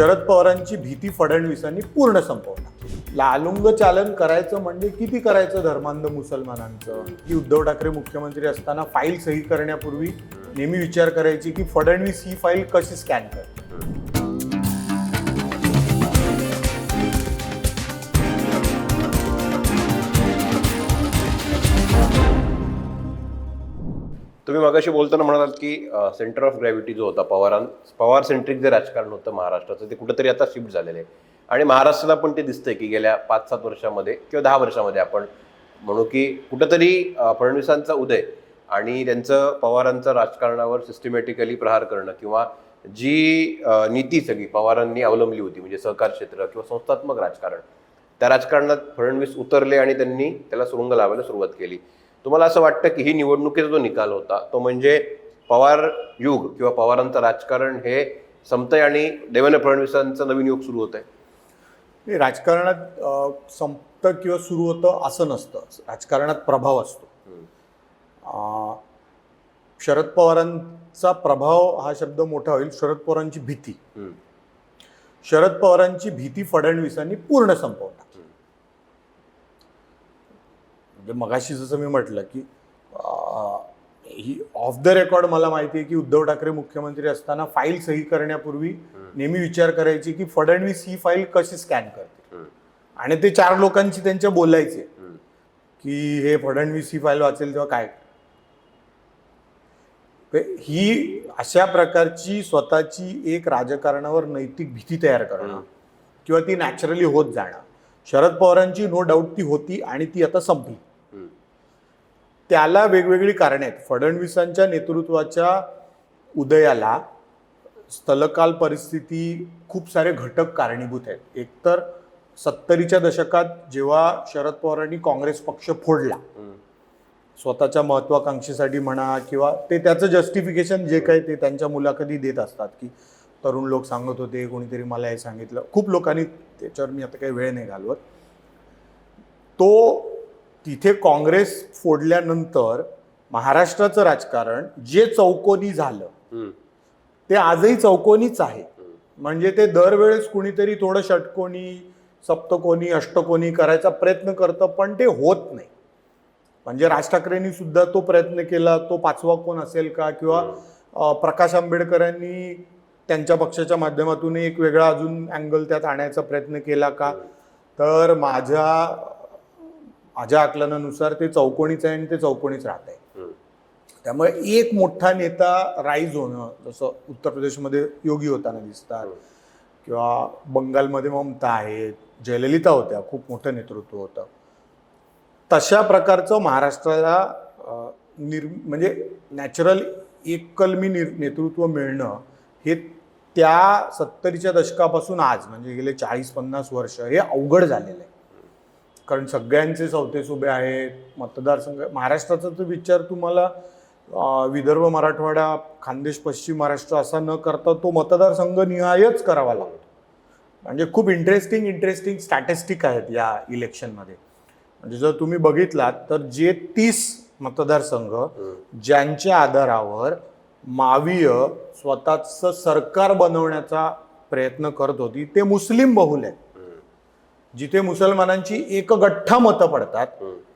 शरद पवारांची भीती फडणवीसांनी पूर्ण संपवला. लालुंग चालन करायचं म्हणजे किती करायचं धर्मांध मुसलमानांचं? की उद्धव ठाकरे मुख्यमंत्री असताना फाईल सही करण्यापूर्वी नेहमी विचार करायची की फडणवीस ही फाईल कशी स्कॅन करते तुम्ही मगाशी बोलताना म्हणालात की सेंटर ऑफ ग्रॅव्हिटी जो होता पवारां पवार सेंट्रिक जे राजकारण होतं महाराष्ट्राचं ते कुठंतरी आता शिफ्ट झालेलं आहे. आणि महाराष्ट्राला पण ते दिसतंय की गेल्या पाच सात वर्षामध्ये किंवा दहा वर्षामध्ये आपण म्हणू की कुठंतरी फडणवीसांचा उदय आणि त्यांचं पवारांचं राजकारणावर सिस्टमॅटिकली प्रहार करणं किंवा जी नीती सगळी पवारांनी अवलंबली होती म्हणजे सहकार क्षेत्र किंवा संस्थात्मक राजकारण त्या राजकारणात फडणवीस उतरले आणि त्यांनी त्याला सुरुंग लावायला सुरुवात केली. तुम्हाला असं वाटतं की ही निवडणुकीचा जो निकाल होता तो म्हणजे पवार युग किंवा पवारांचं राजकारण हे संपतंय आणि देवेंद्र फडणवीसांचं नवीन युग सुरू होत आहे राजकारणात संपतं किंवा सुरू होतं असं नसतं. राजकारणात प्रभाव असतो. शरद पवारांचा प्रभाव हा शब्द मोठा होईल शरद पवारांची भीती. शरद पवारांची भीती फडणवीसांनी पूर्ण संपवला. म्हणजे मगाशी जसं मी म्हटलं की ही ऑफ द रेकॉर्ड मला माहिती आहे की उद्धव ठाकरे मुख्यमंत्री असताना फाईल सही करण्यापूर्वी नेहमी विचार करायची की फडणवीस ही फाईल कशी स्कॅन करते आणि ते चार लोकांची त्यांच्या बोलायचे. की हे फडणवीस ही फाईल वाचेल तेव्हा काय? ही अशा प्रकारची स्वतःची एक राजकारणावर नैतिक भीती तयार करणं किंवा ती नॅचरली होत जाणं. शरद पवारांची नो डाऊट ती होती आणि ती आता संपली. त्याला वेगवेगळी कारणे आहेत. फडणवीसांच्या नेतृत्वाच्या उदयाला स्थलकाल परिस्थिती खूप सारे घटक कारणीभूत आहेत. एकतर सत्तरीच्या दशकात जेव्हा शरद पवारांनी काँग्रेस पक्ष फोडला स्वतःच्या महत्वाकांक्षेसाठी म्हणा किंवा ते त्याचं जस्टिफिकेशन जे काही ते त्यांच्या मुलाखती देत असतात की तरुण लोक सांगत होते कोणीतरी मला हे सांगितलं. खूप लोकांनी त्याच्यावर मी आता काही वेळ नाही घालवत. तो तिथे काँग्रेस फोडल्यानंतर महाराष्ट्राचं राजकारण जे चौकोनी झालं ते आजही चौकोनीच आहे. म्हणजे ते दरवेळेस कुणीतरी थोडं षटकोनी सप्तकोनी अष्टकोनी करायचा प्रयत्न करतं पण ते होत नाही. म्हणजे राज ठाकरेंनी सुद्धा तो प्रयत्न केला तो पाचवा कोण असेल का? किंवा प्रकाश आंबेडकरांनी त्यांच्या पक्षाच्या माध्यमातून एक वेगळा अजून अँगल त्यात आणायचा प्रयत्न केला का? तर माझ्या माझ्या आकलनानुसार ते चौकोनीच आहे आणि ते चौकोनीच राहत आहे. त्यामुळे एक मोठा नेता राईज होणं जसं उत्तर प्रदेशमध्ये योगी होताना दिसतात किंवा बंगालमध्ये ममता आहेत जयललिता होत्या खूप मोठं नेतृत्व होतं. तशा प्रकारचं महाराष्ट्राला निर म्हणजे नॅचरल एककलमी निर नेतृत्व मिळणं हे त्या सत्तरीच्या दशकापासून आज म्हणजे गेले चाळीस पन्नास वर्ष हे अवघड झालेलं आहे. कारण सगळ्यांचे चौथे उभे आहेत. मतदारसंघ महाराष्ट्राचा तर विचार तुम्हाला विदर्भ मराठवाडा खानदेश पश्चिम महाराष्ट्र असा न करता तो मतदारसंघ निहायच करावा लागतो. म्हणजे खूप इंटरेस्टिंग इंटरेस्टिंग स्टॅटिस्टिक आहेत या इलेक्शनमध्ये म्हणजे जर तुम्ही बघितलात तर जे तीस मतदारसंघ ज्यांच्या आधारावर मावीय स्वतःचं सरकार बनवण्याचा प्रयत्न करत होती ते मुस्लिम बहुल आहेत. जिथे मुसलमानांची एकगठ्ठा मतं पडतात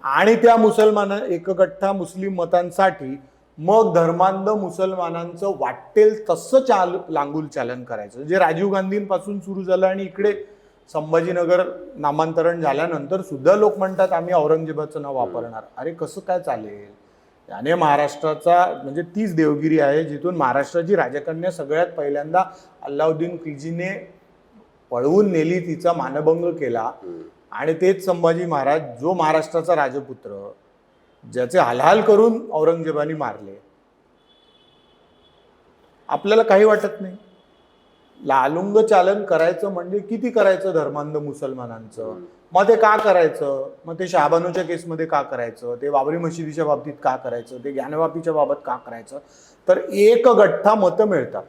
आणि त्या मुसलमान एकगठ्ठा मुस्लिम मतांसाठी मग धर्मांध मुसलमानांचं वाटेल तसं चाल लांगुल चालन करायचं. जे राजीव गांधींपासून सुरू झालं आणि इकडे संभाजीनगर नामांतरण झाल्यानंतर सुद्धा लोक म्हणतात आम्ही औरंगजेबाचं नाव वापरणार. अरे कसं काय चालेल? याने महाराष्ट्राचा म्हणजे तीच देवगिरी आहे जिथून महाराष्ट्राची राजकन्या सगळ्यात पहिल्यांदा अल्लाउद्दीन खिलजीने पळवून नेली तिचा मानभंग केला. आणि तेच संभाजी महाराज जो महाराष्ट्राचा राजपुत्र ज्याचे हालहाल करून औरंगजेबाने मारले. आपल्याला काही वाटत नाही. लालुंग चालन करायचं म्हणजे किती करायचं धर्मांध मुसलमानांचं? मग ते का करायचं? मग ते शहाबानूच्या केसमध्ये का करायचं? ते बाबरी मशिदीच्या बाबतीत का करायचं? ते ज्ञानवापीच्या बाबत का करायचं? तर एक गठ्ठा मतं मिळतात.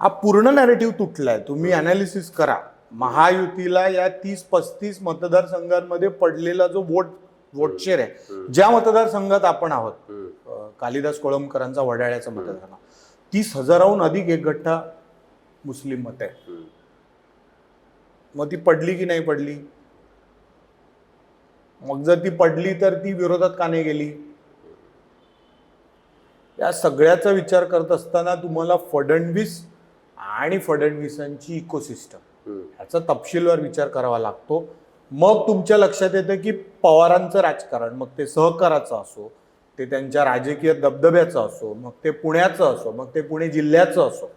हा पूर्ण नॅरेटिव्ह तुटलाय. तुम्ही अनालिसिस करा. महायुतीला या तीस पस्तीस मतदारसंघांमध्ये पडलेला जो वोट वोट शेअर आहे ज्या मतदारसंघात आपण आहोत कालिदास कोळंबकरांचा वडाळ्याचा मतदारसंघ. तीस हजाराहून अधिक एक गठ्ठा मुस्लिम मत आहे. मग ती पडली की नाही पडली? मग जर ती पडली तर ती विरोधात का नाही गेली? या सगळ्याचा विचार करत असताना तुम्हाला फडणवीस आणि फडणवीसांची इकोसिस्टम. ह्याचा तपशीलवार विचार करावा लागतो. मग तुमच्या लक्षात येतं की पवारांचं राजकारण मग ते सहकाराचं असो ते त्यांच्या राजकीय दबदब्याचं असो मग ते पुण्याचं असो मग ते पुणे जिल्ह्याचं असो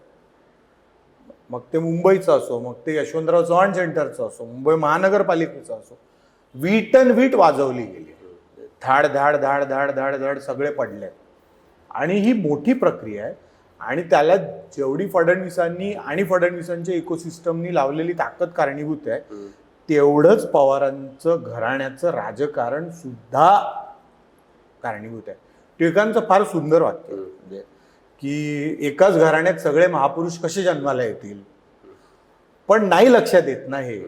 मग ते मुंबईचं असो मग ते यशवंतराव चव्हाण सेंटरचं असो मुंबई महानगरपालिकेचं असो वीट अन वीट वाजवली गेली. धाड धाड धाड धाड धाड धाड सगळे पडले आणि ही मोठी प्रक्रिया आहे. आणि त्याला जेवढी फडणवीसांनी आणि फडणवीसांच्या इकोसिस्टमनी लावलेली ताकद कारणीभूत आहे. तेवढंच पवारांचं घराण्याचं राजकारण सुद्धा कारणीभूत आहे. टिळकांचं फार सुंदर वाक्य. म्हणजे? की एकाच घराण्यात सगळे महापुरुष कसे जन्माला येतील? पण नाही लक्षात येत ना हे.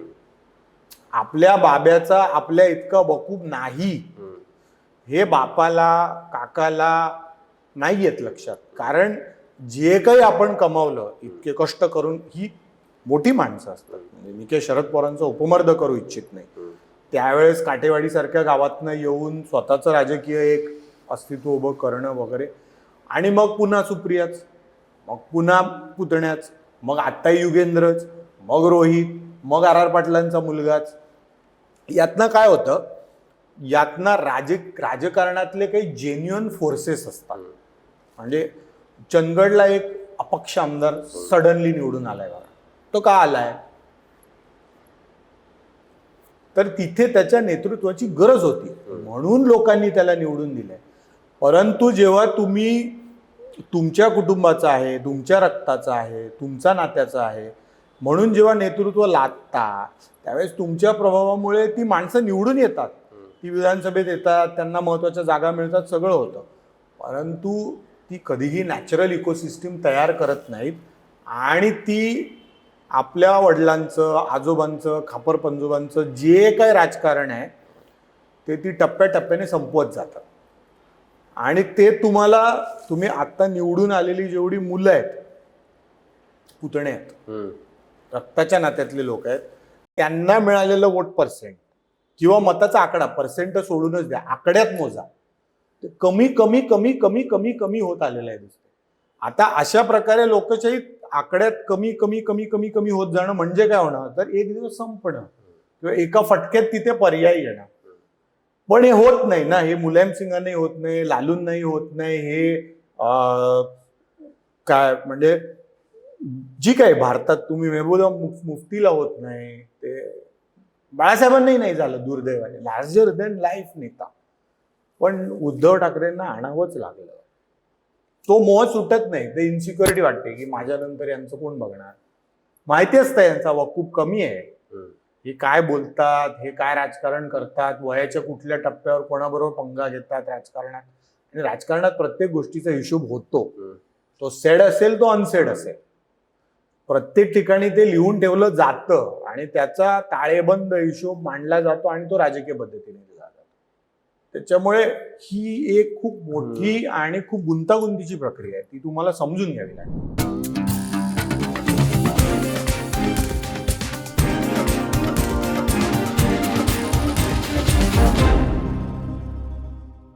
आपल्या बाब्याचा आपल्या इतका बकूब नाही. हे बापाला काकाला नाही येत लक्षात. कारण जे काही आपण कमावलं इतके कष्ट करून ही मोठी माणसं असतात. म्हणजे मी काही शरद पवारांचा उपमर्द करू इच्छित नाही. त्यावेळेस काटेवाडीसारख्या गावातनं येऊन स्वतःचं राजकीय एक अस्तित्व उभं करणं वगैरे. आणि मग पुन्हा सुप्रियाच मग पुन्हा पुतण्याच मग आत्ता युगेंद्रच मग रोहित मग आर आर पाटलांचा मुलगाच. यातनं काय होतं यातनं राज राजकारणातले काही जेन्युअन फोर्सेस असतात. म्हणजे चंदगडला एक अपक्ष आमदार सडनली निवडून आलाय बघा. तो का आलाय? तर तिथे त्याच्या नेतृत्वाची गरज होती. म्हणून लोकांनी त्याला निवडून दिलंय. परंतु जेव्हा तुम्ही तुमच्या कुटुंबाचा आहे तुमच्या रक्ताचा आहे तुमचा नात्याचा आहे म्हणून जेव्हा नेतृत्व लादता त्यावेळेस तुमच्या प्रभावामुळे ती माणसं निवडून येतात. ती विधानसभेत येतात त्यांना महत्त्वाच्या जागा मिळतात सगळं होतं. परंतु ती कधीही नॅचरल इकोसिस्टीम तयार करत नाहीत. आणि ती आपल्या वडिलांचं आजोबांचं खापर पंजोबांचं जे काही राजकारण आहे ते ती टप्प्याटप्प्याने संपवत जातात. आणि ते तुम्हाला तुम्ही आत्ता निवडून आलेली जेवढी मुलं आहेत पुतणे आहेत. रक्ताच्या नात्यातले लोक आहेत त्यांना मिळालेलं वोट पर्सेंट किंवा मताचा आकडा पर्सेंट सोडूनच द्या आकड्यात मोजा. कमी कमी कमी कमी कमी कमी होत आलेलं आहे दिसतं आता अशा प्रकारे लोकशाही आकड्यात कमी कमी कमी कमी कमी होत जाणं म्हणजे काय होणार? तर एक दिवस संपणं. किंवा एका फटक्यात तिथे पर्याय येणार पण हे होत नाही ना. हे मुलायम सिंगांनाही होत नाही लालूंनाही होत नाही. हे काय म्हणजे जी काय भारतात तुम्ही मेहबूबा मुफ्तीला होत नाही ते बाळासाहेबांनाही नाही झालं दुर्दैवाने. लार्जर देन लाईफ नेता. पण उद्धव ठाकरेंना आणावंच लागलं. तो मोह सुटत नाही. ते इन्सिक्युरिटी वाटते की माझ्यानंतर यांचं कोण बघणार? माहिती असतं यांचा वकूब कमी आहे. हे काय बोलतात? हे काय राजकारण करतात? वयाच्या कुठल्या टप्प्यावर कोणाबरोबर पंगा घेतात राजकारणात? आणि राजकारणात प्रत्येक गोष्टीचा हिशोब होतो. तो सेड असेल तो अनसेड असेल. प्रत्येक ठिकाणी ते लिहून ठेवलं जातं आणि त्याचा ताळेबंद हिशोब मांडला जातो आणि तो राजकीय पद्धतीने त्याच्यामुळे ही एक खूप मोठी आणि खूप गुंतागुंतीची प्रक्रिया आहे. ती तुम्हाला समजून घ्यावी लागेल.